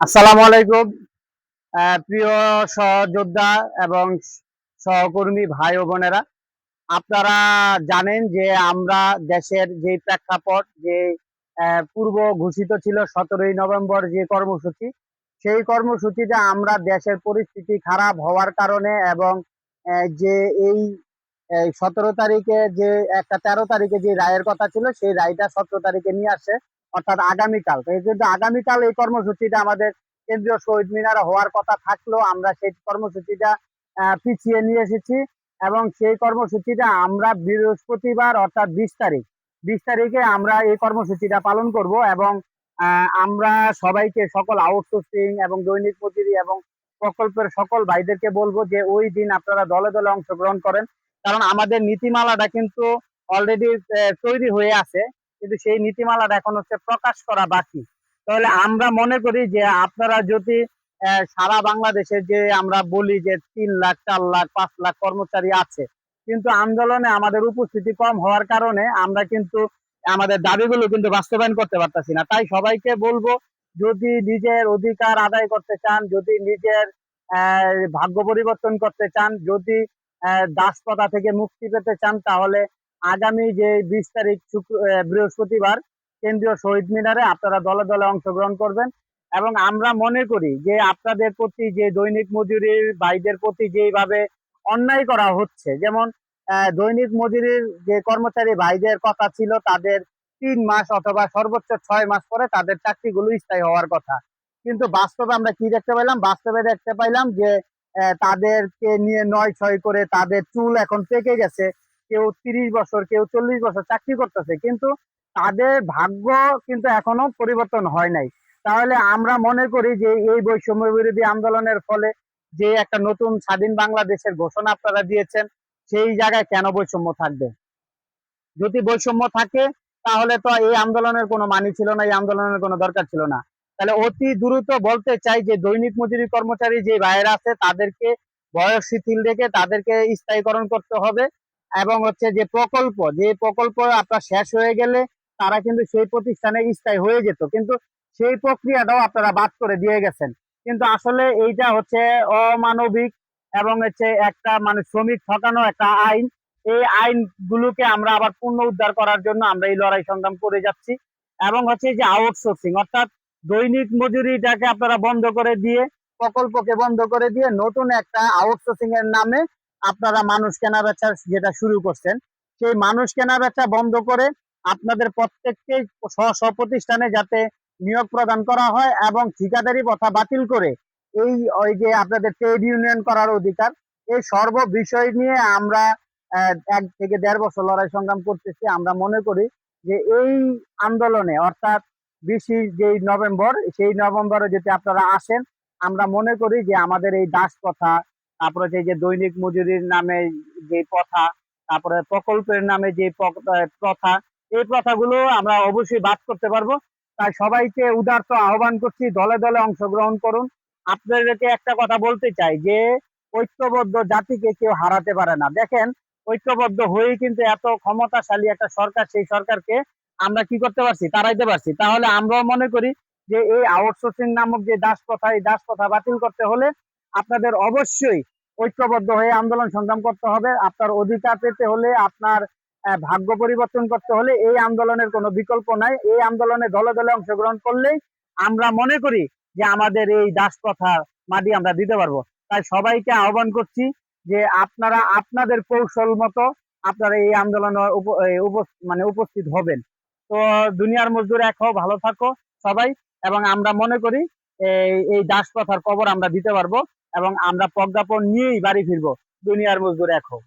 আসসালামু আলাইকুম। প্রিয় সহযোদ্ধা এবং সহকর্মী ভাই ও বোনেরা, আপনারা জানেন যে আমরা দেশের যে প্রেক্ষাপট, যে পূর্ব ঘোষিত ছিল সতেরোই নভেম্বর যে কর্মসূচি, সেই কর্মসূচিতে আমরা দেশের পরিস্থিতি খারাপ হওয়ার কারণে এবং যে এই সতেরো তারিখে যে, একটা তেরো তারিখে যে রায়ের কথা ছিল, সেই রায়টা সতেরো তারিখে নিয়ে আসে। অর্থাৎ আগামীকাল। কিন্তু আগামীকাল এই কর্মসূচিটা আমাদের কেন্দ্রীয় শহীদ মিনার হওয়ার কথা থাকলেও আমরা সেই কর্মসূচিটা পিছিয়ে নিয়ে এসেছি এবং সেই কর্মসূচিটা আমরা বৃহস্পতিবার অর্থাৎ বিশ তারিখ, বিশ তারিখে আমরা এই কর্মসূচিটা পালন করব এবং আমরা সবাইকে সকল আউটসোর্সিং এবং দৈনিক মজুরি এবং প্রকল্পের সকল ভাইদেরকে বলব যে ওই দিন আপনারা দলে দলে অংশগ্রহণ করেন। কারণ আমাদের নীতিমালাটা কিন্তু অলরেডি তৈরি হয়ে আছে। কিন্তু সেই নীতিমালাটা এখন হচ্ছে প্রকাশ করা বাকি। তাহলে আমরা মনে করি যে আপনারা যদি সারা বাংলাদেশে যে আমরা বলি যে তিন লাখ চার লাখ পাঁচ লাখ কর্মচারী আছে কিন্তু আন্দোলনে আমাদের উপস্থিতি কম হওয়ার কারণে আমরা কিন্তু আমাদের দাবিগুলো কিন্তু বাস্তবায়ন করতে পারতেছি না। তাই সবাইকে বলব যদি নিজের অধিকার আদায় করতে চান যদি নিজের ভাগ্য পরিবর্তন করতে চান যদি আহ, দাসপ্রথা থেকে মুক্তি পেতে চান তাহলে আগামী যে বিশ তারিখ বৃহস্পতিবার কেন্দ্রীয় শহীদ মিনারে আপনারা দলে দলে অংশগ্রহণ করবেন এবং আমরা মনে করি যে আপনাদের প্রতি যে দৈনিক মজুরির ভাইদের প্রতি যেভাবে অন্যায় করা হচ্ছে, যেমন দৈনিক মজুরির যে কর্মচারী ভাইদের কথা ছিল তাদের তিন মাস অথবা সর্বোচ্চ ছয় মাস পরে তাদের চাকরিগুলো স্থায়ী হওয়ার কথা। কিন্তু বাস্তবে আমরা কি দেখতে পাইলাম? বাস্তবে দেখতে পাইলাম যে তাদেরকে নিয়ে নয় ছয় করে তাদের চুল এখন পেকে গেছে। কেউ তিরিশ বছর, কেউ চল্লিশ বছর চাকরি করতেছে, কিন্তু তাদের ভাগ্য কিন্তু এখনও পরিবর্তন হয় নাই। তাহলে আমরা মনে করি যে এই বৈষম্য বিরোধী আন্দোলনের ফলে যে একটা নতুন স্বাধীন বাংলাদেশের ঘোষণা আপনারা দিয়েছেন, সেই জায়গায় কেন বৈষম্য থাকবে? যদি বৈষম্য থাকে, তাহলে তো এই আন্দোলনের কোনো মানি ছিল না, এই আন্দোলনের কোনো দরকার ছিল না। তাহলে অতি দ্রুত বলতে চাই যে দৈনিক মজুরি কর্মচারী যে ভাইয়েরা আছে, তাদেরকে বয়স শিথিল রেখে তাদেরকে স্থায়ীকরণ করতে হবে। এবং হচ্ছে যে প্রকল্প যে প্রকল্প আপনার শেষ হয়ে গেলে তারা কিন্তু সেই প্রতিষ্ঠানে স্থায়ী হয়ে যেত। কিন্তু সেই প্রক্রিয়াটাও আপনারা বাদ করে দিয়ে গেছেন। কিন্তু আসলে এইটা হচ্ছে অমানবিক এবং হচ্ছে একটা মানে শ্রমিক ঠকানো একটা আইন। এই আইনগুলোকে আমরা আবার পুনঃ উদ্ধার করার জন্য আমরা এই লড়াই সংগ্রাম করে যাচ্ছি। এবং হচ্ছে যে আউটসোর্সিং অর্থাৎ দৈনিক মজুরিটাকে আপনারা বন্ধ করে দিয়ে, প্রকল্পকে বন্ধ করে দিয়ে নতুন একটা আউটসোর্সিং এর নামে আপনারা মানুষ কেনা বেচা যেটা শুরু করছেন, সেই মানুষ কেনা বেচা বন্ধ করে আপনাদের প্রত্যেককে স্ব প্রতিষ্ঠানে যাতে নিয়োগ প্রদান করা হয় এবং ঠিকাদারি প্রথা বাতিল করে এই, ওই যে আপনাদের ট্রেড ইউনিয়ন করার অধিকার, এই সর্ব বিষয় নিয়ে আমরা এক থেকে দেড় বছর লড়াই সংগ্রাম করতেছি। আমরা মনে করি যে এই আন্দোলনে, অর্থাৎ বিশে যে নভেম্বর, সেই নভেম্বরে যদি আপনারা আসেন, আমরা মনে করি যে আমাদের এই দাস প্রথা তারপরে যে যে দৈনিক মজুরির নামে যে প্রথা, তারপরে প্রকল্পের নামে যে প্রথা, এই প্রথাগুলো আমরা অবশ্যই বাদ করতে পারব। তাই সবাইকে উদার্ত আহ্বান করছি, দলে দলে অংশগ্রহণ করুন। আপনাদেরকে একটা কথা বলতে চাই যে, ঐক্যবদ্ধ জাতিকে কেউ হারাতে পারে না। দেখেন, ঐক্যবদ্ধ হয়েই কিন্তু এত ক্ষমতাশালী একটা সরকার, সেই সরকারকে আমরা কি করতে পারছি? তাড়াইতে পারছি। তাহলে আমরাও মনে করি যে, এই আউটসোর্সিং নামক যে দাস প্রথা, এই দাস প্রথা বাতিল করতে হলে আপনাদের অবশ্যই ঐক্যবদ্ধ হয়ে আন্দোলন সংগ্রাম করতে হবে। আপনার অধিকার পেতে হলে, আপনার ভাগ্য পরিবর্তন করতে হলে এই আন্দোলনের কোনো বিকল্প নাই। এই আন্দোলনে দলে দলে অংশগ্রহণ করলেই আমরা মনে করি যে আমাদের এই দাস প্রথা মাটি আমরা দিতে পারব। তাই সবাইকে আহ্বান করছি যে আপনারা আপনাদের কৌশল মতো আপনারা এই আন্দোলনে মানে উপস্থিত হবেন। তো দুনিয়ার মজদুর এক হও, ভালো থাকো সবাই। এবং আমরা মনে করি এই দাস প্রথার কবর আমরা দিতে পারব। এবং আমরা প্রজ্ঞাপন নিয়েই বাড়ি ফিরবো দুনিয়ার মজদুর হোক।